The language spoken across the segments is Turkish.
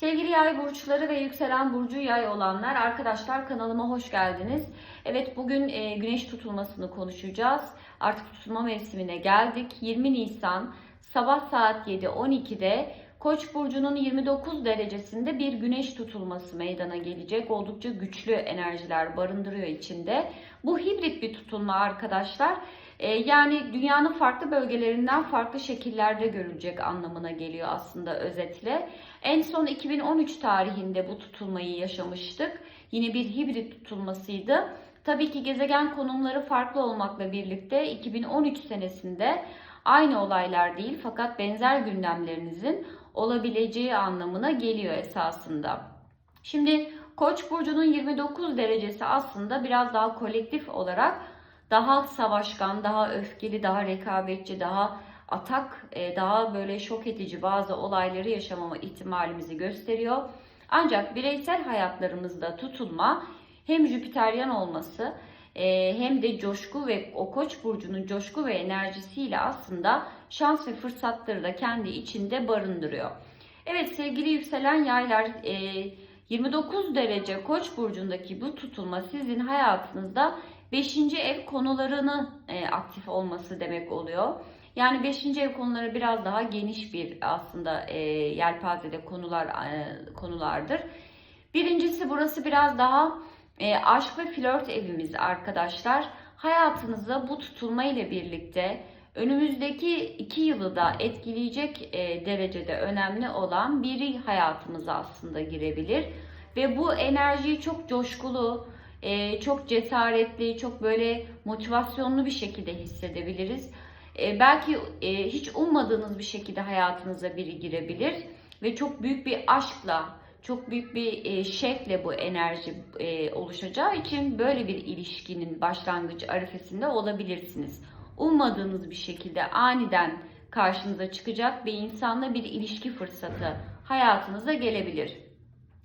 Sevgili yay burçları ve yükselen burcu yay olanlar arkadaşlar kanalıma hoş geldiniz. Evet bugün e, güneş tutulmasını konuşacağız. Artık tutulma mevsimine geldik. 20 Nisan sabah saat 7.12'de Koç burcunun 29 derecesinde bir güneş tutulması meydana gelecek. Oldukça güçlü enerjiler barındırıyor içinde. Bu hibrit bir tutulma arkadaşlar. E, yani dünyanın farklı bölgelerinden farklı şekillerde görülecek anlamına geliyor aslında özetle. En son 2013 tarihinde bu tutulmayı yaşamıştık. Yine bir hibrit tutulmasıydı. Tabii ki gezegen konumları farklı olmakla birlikte 2013 senesinde aynı olaylar değil fakat benzer gündemlerinizin olabileceği anlamına geliyor esasında. Şimdi Koç burcunun 29 derecesi aslında biraz daha kolektif olarak daha savaşkan, daha öfkeli, daha rekabetçi, daha atak, e, daha böyle şok edici bazı olayları yaşamama ihtimalimizi gösteriyor. Ancak bireysel hayatlarımızda tutulma hem Jüpiteryen olması e, hem de coşku ve o koç burcunun coşku ve enerjisiyle aslında şans ve fırsatları da kendi içinde barındırıyor. Evet sevgili yükselen yaylar 29 derece koç burcundaki bu tutulma sizin hayatınızda 5. ev konularını e, aktif olması demek oluyor. Yani 5. ev konuları biraz daha geniş bir aslında e, yelpazede konular e, konulardır. Birincisi burası biraz daha e, aşk ve flört evimiz arkadaşlar. Hayatınıza bu tutulma ile birlikte önümüzdeki iki yılı da etkileyecek e, derecede önemli olan biri hayatımıza aslında girebilir. Ve bu enerjiyi çok coşkulu, e, çok cesaretli, çok böyle motivasyonlu bir şekilde hissedebiliriz. E, belki e, hiç ummadığınız bir şekilde hayatınıza biri girebilir ve çok büyük bir aşkla, çok büyük bir e, şevkle bu enerji e, oluşacağı için böyle bir ilişkinin başlangıcı arifesinde olabilirsiniz. Ummadığınız bir şekilde aniden karşınıza çıkacak bir insanla bir ilişki fırsatı hayatınıza gelebilir.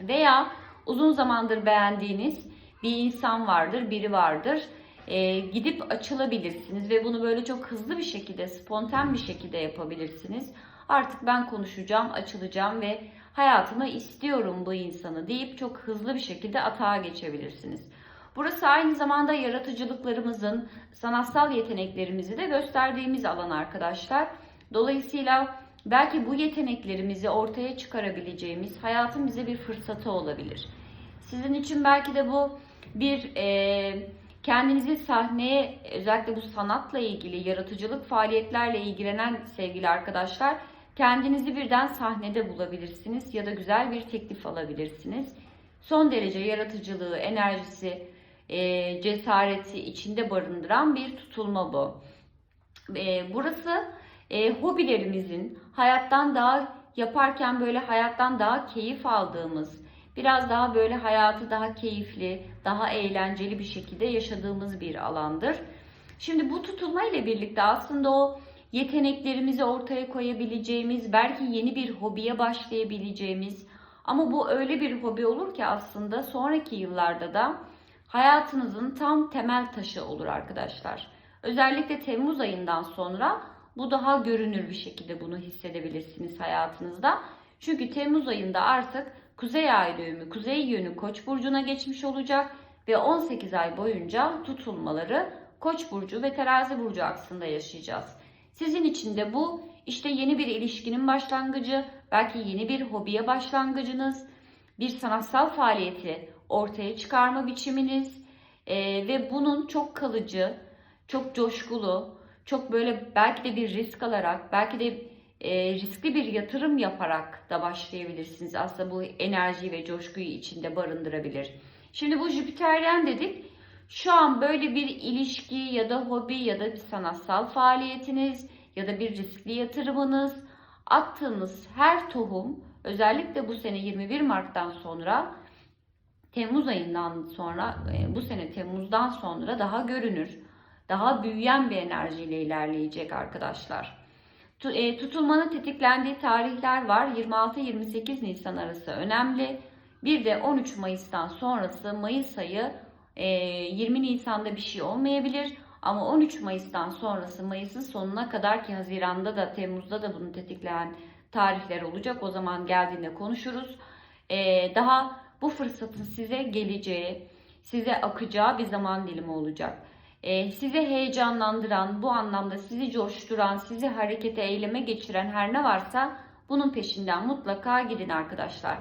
Veya uzun zamandır beğendiğiniz bir insan vardır, biri vardır. Ee, gidip açılabilirsiniz ve bunu böyle çok hızlı bir şekilde, spontan bir şekilde yapabilirsiniz. Artık ben konuşacağım, açılacağım ve hayatıma istiyorum bu insanı deyip çok hızlı bir şekilde atağa geçebilirsiniz. Burası aynı zamanda yaratıcılıklarımızın, sanatsal yeteneklerimizi de gösterdiğimiz alan arkadaşlar. Dolayısıyla belki bu yeteneklerimizi ortaya çıkarabileceğimiz hayatın bize bir fırsatı olabilir. Sizin için belki de bu bir e, kendinizi sahneye özellikle bu sanatla ilgili yaratıcılık faaliyetlerle ilgilenen sevgili arkadaşlar kendinizi birden sahnede bulabilirsiniz ya da güzel bir teklif alabilirsiniz. Son derece yaratıcılığı, enerjisi, e, cesareti içinde barındıran bir tutulma bu. E, burası e, hobilerimizin hayattan daha yaparken böyle hayattan daha keyif aldığımız, biraz daha böyle hayatı daha keyifli, daha eğlenceli bir şekilde yaşadığımız bir alandır. Şimdi bu tutulma ile birlikte aslında o yeteneklerimizi ortaya koyabileceğimiz, belki yeni bir hobiye başlayabileceğimiz ama bu öyle bir hobi olur ki aslında sonraki yıllarda da hayatınızın tam temel taşı olur arkadaşlar. Özellikle Temmuz ayından sonra bu daha görünür bir şekilde bunu hissedebilirsiniz hayatınızda. Çünkü Temmuz ayında artık Kuzey ay düğümü, kuzey yönü Koç burcuna geçmiş olacak ve 18 ay boyunca tutulmaları Koç burcu ve Terazi burcu aksında yaşayacağız. Sizin için de bu işte yeni bir ilişkinin başlangıcı, belki yeni bir hobiye başlangıcınız, bir sanatsal faaliyeti ortaya çıkarma biçiminiz e, ve bunun çok kalıcı, çok coşkulu, çok böyle belki de bir risk alarak, belki de e, riskli bir yatırım yaparak da başlayabilirsiniz. Aslında bu enerji ve coşkuyu içinde barındırabilir. Şimdi bu Jüpiteryen dedik. Şu an böyle bir ilişki ya da hobi ya da bir sanatsal faaliyetiniz ya da bir riskli yatırımınız attığınız her tohum özellikle bu sene 21 Mart'tan sonra Temmuz ayından sonra e, bu sene Temmuz'dan sonra daha görünür, daha büyüyen bir enerjiyle ilerleyecek arkadaşlar. E, tutulmanın tetiklendiği tarihler var. 26-28 Nisan arası önemli. Bir de 13 Mayıs'tan sonrası Mayıs ayı 20 e, Nisan'da bir şey olmayabilir. Ama 13 Mayıs'tan sonrası Mayıs'ın sonuna kadar ki Haziran'da da Temmuz'da da bunu tetikleyen tarihler olacak. O zaman geldiğinde konuşuruz. e, daha bu fırsatın size geleceği, size akacağı bir zaman dilimi olacak. E, sizi heyecanlandıran, bu anlamda sizi coşturan, sizi harekete, eyleme geçiren her ne varsa bunun peşinden mutlaka gidin arkadaşlar.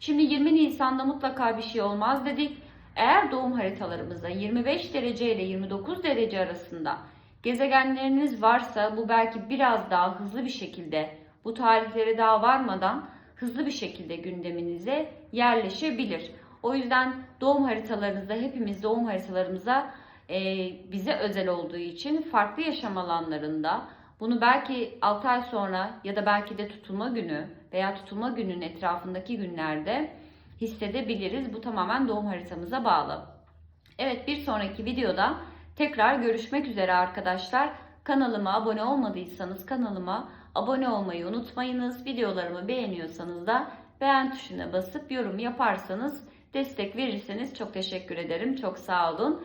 Şimdi 20 Nisan'da mutlaka bir şey olmaz dedik. Eğer doğum haritalarımızda 25 derece ile 29 derece arasında gezegenleriniz varsa bu belki biraz daha hızlı bir şekilde bu tarihlere daha varmadan hızlı bir şekilde gündeminize yerleşebilir. O yüzden doğum haritalarınızda hepimiz doğum haritalarımıza e, bize özel olduğu için farklı yaşam alanlarında bunu belki 6 ay sonra ya da belki de tutulma günü veya tutulma gününün etrafındaki günlerde hissedebiliriz. Bu tamamen doğum haritamıza bağlı. Evet bir sonraki videoda tekrar görüşmek üzere arkadaşlar. Kanalıma abone olmadıysanız kanalıma abone olmayı unutmayınız. Videolarımı beğeniyorsanız da beğen tuşuna basıp yorum yaparsanız destek verirseniz çok teşekkür ederim. Çok sağ olun.